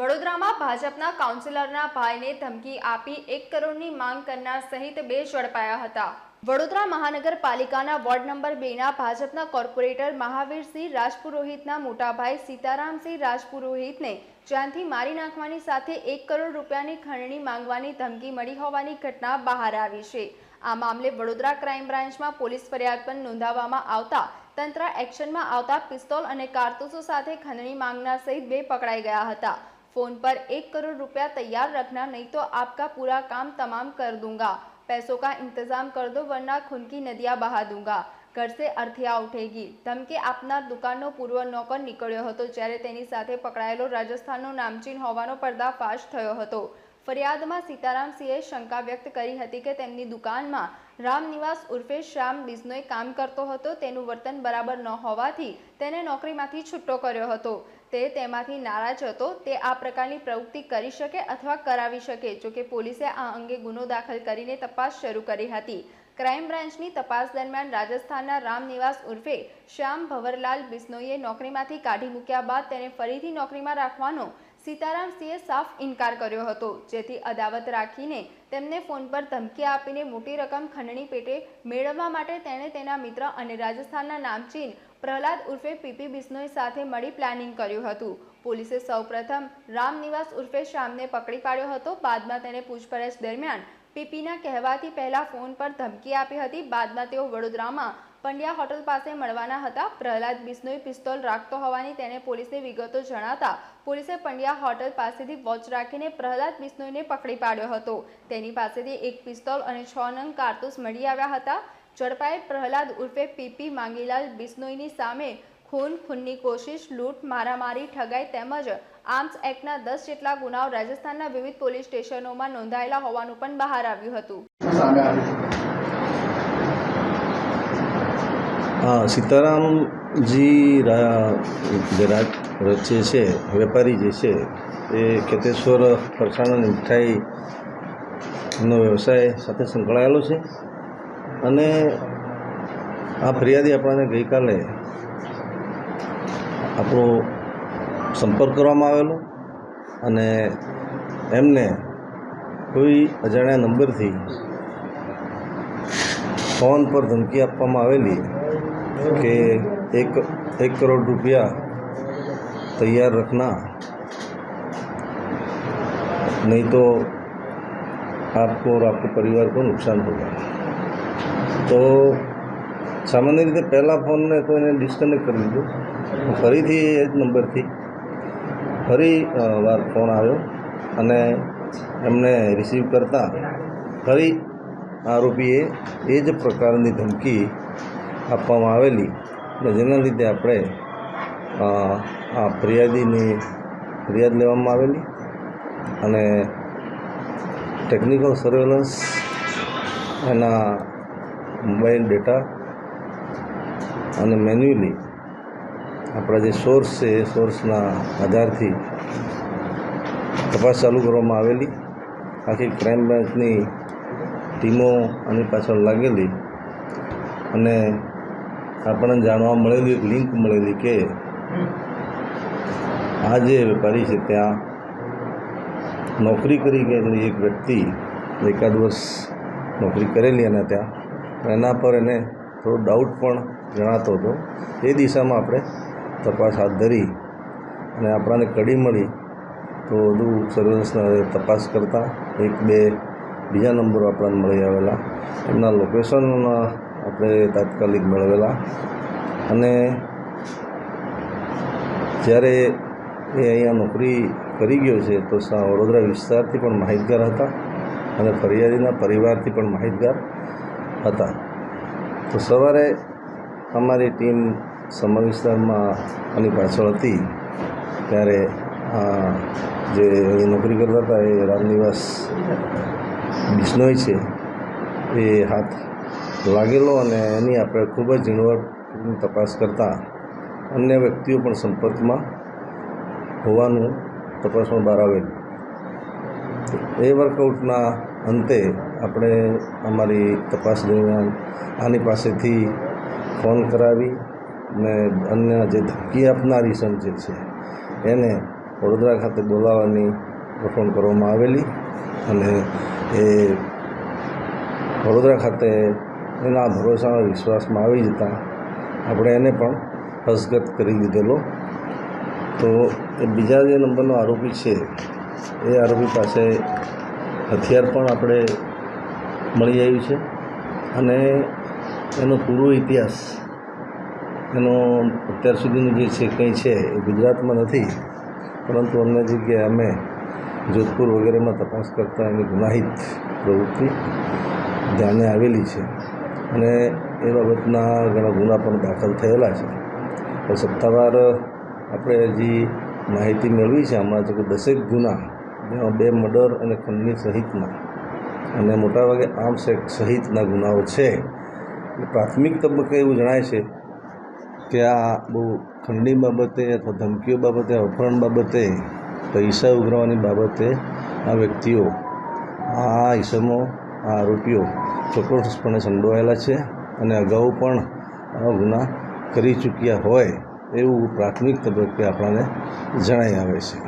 વડોદરામાં ભાજપના કાઉન્સિલરના ભાઈને ધમકી આપી એક કરોડની માંગ કરનાર સહિત બે ઝડપાયા હતા. વડોદરા મહાનગરપાલિકાના વોર્ડ નંબર બેના ભાજપના કોર્પોરેટર મહાવીરસિંહ રાજપુરોહિતના મોટાભાઈ સીતારામસિંહ રાજપુરોહિતને જાનથી મારી નાખવાની સાથે એક કરોડ રૂપિયાની ખંડણી માંગવાની ધમકી મળી હોવાની ઘટના બહાર આવી છે. આ મામલે વડોદરા ક્રાઇમ બ્રાન્ચમાં પોલીસ ફરિયાદ પણ નોંધાવવામાં આવતા તંત્ર એક્શનમાં આવતા પિસ્તોલ અને કારતૂસો સાથે ખંડણી માંગનાર સહિત બે પકડાઈ ગયા હતા. फोन पर एक करोड़ रुपया तैयार रखना नहीं तो आपका पूरा काम तमाम कर दूंगा पैसों का इंतजाम कर दो वरना खून की नदियां बहा दूंगा ઘર સે અર્થિયા ઉઠેગી ધમકી આપનાર દુકાનનો પૂર્વ નોકર નીકળ્યો હતો જ્યારે તેની સાથે પકડાયેલો રાજસ્થાનનો નામચીન હોવાનો પર્દાફાશ થયો હતો ફરિયાદમાં સીતારામસિંહે શંકા વ્યક્ત કરી હતી કે તેમની દુકાનમાં રામનિવાસ ઉર્ફે શ્યામ બિઝનોય કામ કરતો હતો, તેનું વર્તન બરાબર ન હોવાથી તેને નોકરીમાંથી છૂટો કર્યો હતો. તે તેમાંથી નારાજ હતો, તે આ પ્રકારની પ્રવૃત્તિ કરી શકે અથવા કરાવી શકે જોકે પોલીસે આ અંગે ગુનો દાખલ કરીને તપાસ શરૂ કરી હતી. ક્રાઇમ બ્રાન્ચની તપાસ દરમિયાન રાજસ્થાનના રામનિવાસ ઉર્ફે શ્યામ ભવરલાલ બિસ્નોઈએ નોકરીમાંથી કાઢી મૂક્યા બાદ તેને ફરીથી નોકરીમાં રાખવાનો સીતારામસિંહે સાફ ઇનકાર કર્યો હતો. જેથી અદાવત રાખીને તેમને ફોન પર ધમકી આપીને મોટી રકમ ખંડણી પેટે મેળવવા માટે તેણે તેના મિત્ર અને રાજસ્થાનના નામચીન પ્રહલાદ ઉર્ફે પીપી બિસ્નોઈ સાથે મળી પ્લાનિંગ કર્યું હતું. પોલીસે સૌપ્રથમ રામનિવાસ ઉર્ફે શ્યામને પકડી પાડ્યો હતો. બાદમાં તેને પૂછપરછ દરમિયાન પીપીના કહેવાથી પહેલા ફોન પર ધમકી આપી હતી. બાદમાં તેઓ વડોદરામાં પંડ્યા હોટલ પાસે મળવાના હતા. પ્રહલાદ બિશ્નોઈ પિસ્તોલ રાખતો હોવાની તેને પોલીસને વિગતો જણાતા પોલીસે પંડ્યા હોટલ પાસેથી વોચ રાખીને પ્રહલાદ બિશ્નોઈને પકડી પાડ્યો હતો. તેની પાસેથી એક પિસ્તોલ અને છ નંગ કારતૂસ મળી આવ્યા હતા. ઝડપાયેલ પ્રહલાદ ઉર્ફે પીપી માંગીલાલ બિશ્નોઈની સામે ખૂન ખૂનની કોશિશ, લૂંટ, મારામારી ઠગાઈ તેમજ આર્મ્સ એક્ટના દસ જેટલા ગુનાઓ રાજસ્થાનના વિવિધ પોલીસ સ્ટેશનોમાં નોંધાયેલા હોવાનું પણ બહાર આવ્યું હતું સામે આવ્યું છે હા, સીતારામજી જે રાજ રચે છે, વેપારી જે છે, એ કેતેશ્વર ફરસાણ અને મીઠાઈનો વ્યવસાય સાથે સંકળાયેલો છે. અને આ ફરિયાદી આપણને ગઈકાલે આપણો સંપર્ક કરવામાં આવેલો અને એમને કોઈ અજાણ્યા નંબરથી ફોન પર ધમકી આપવામાં આવેલી કે એક એક કરોડ रुपया तैयार रखना नहीं तो आपको और आपके परिवार को नुकसान होगा તો સામાન્ય રીતે પહેલાં ફોનને કોઈને ડિસ્કનેક્ટ કરી દીધો ફરીથી એ જ નંબરથી ફરી અ, વાર ફોન આવ્યો અને એમને રિસીવ કરતા ફરી આરોપીએ એ જ પ્રકારની ધમકી આપવામાં આવેલી અને જેના લીધે આપણે આ ફરિયાદીની ફરિયાદ લેવામાં આવેલી અને ટેકનિકલ સર્વેલન્સ એના મોબાઈલ ડેટા અને મેન્યુઅલી આપણા જે સોર્સ છે, એ સોર્સના આધારથી તપાસ ચાલુ કરવામાં આવેલી. આખી ક્રાઇમ બ્રાન્ચની ટીમો આની પાછળ લાગેલી અને આપણને જાણવા મળેલી એક લિંક મળેલી કે આ જે વેપારી છે ત્યાં નોકરી કરી ગયેલી એક વ્યક્તિ એકાદ વર્ષ નોકરી કરેલી એના ત્યાં. એના પર એને થોડો ડાઉટ પણ જણાતો હતો. એ દિશામાં આપણે તપાસ હાથ ધરી અને આપણાને કડી મળી તો વધુ સર્વેલન્સના તપાસ કરતાં એક બે બીજા નંબરો આપણને મળી આવેલા. એમના લોકેશન આપણે તાત્કાલિક મેળવેલા. અને જ્યારે એ અહીંયા નોકરી કરી ગયો છે, તો વડોદરા વિસ્તારથી પણ માહિતગાર હતા અને ફરિયાદીના પરિવારથી પણ માહિતગાર હતા. તો સવારે અમારી ટીમ સમા વિસ્તારમાં આની પાછળ હતી. ત્યારે આ જે નોકરી કરતા હતા એ રામનિવાસ બિશ્નોય છે, એ હાથ લાગેલો અને એની આપણે ખૂબ જ ઝીણવટની તપાસ કરતાં અન્ય વ્યક્તિઓ પણ સંપર્કમાં હોવાનું તપાસમાં બહાર આવેલું એ વર્કઆઉટના અંતે આપણે અમારી તપાસ દરમિયાન આની પાસેથી ફોન કરાવી ને અન્ય જે ધમકી આપનારી સમજે છે, એને વડોદરા ખાતે બોલાવવાની ગોઠવણ કરવામાં આવેલી અને એ વડોદરા ખાતે એના ભરોસાના વિશ્વાસમાં આવી જતાં આપણે એને પણ હસ્તગત કરી દીધેલો. તો એ બીજા જે નંબરનો આરોપી છે, એ આરોપી પાસે હથિયાર પણ આપણે મળી આવ્યું છે અને એનો પૂરો ઇતિહાસ, એનો અત્યાર સુધીનું જે છે કંઈ છે એ ગુજરાતમાં નથી, પરંતુ અન્ય જગ્યાએ અમે જોધપુર વગેરેમાં તપાસ કરતાં એની ગુનાહિત પ્રવૃત્તિ ધ્યાને આવેલી છે. અને એ બાબતના ઘણા ગુના પણ દાખલ થયેલા છે. તો સત્તાવાર આપણે હજી માહિતી મેળવી છે હમણાં છે કે દસેક ગુના, જેમાં બે મર્ડર અને ખંડની સહિતના, અને મોટાભાગે આમ એક્ટ સહિતના ગુનાઓ છે. પ્રાથમિક તબક્કે એવું જણાય છે કે આ બહુ ખંડની બાબતે અથવા ધમકીઓ બાબતે, અપહરણ બાબતે, પૈસા ઉઘરાવવાની બાબતે આ વ્યક્તિઓ આ ઈસમો આ આરોપીઓ ચોક્કસપણે સંડોવાયેલા છે અને અગાઉ પણ ગુના કરી ચૂક્યા હોય એવું પ્રાથમિક તબક્કે આપણને જણાઈ આવે છે.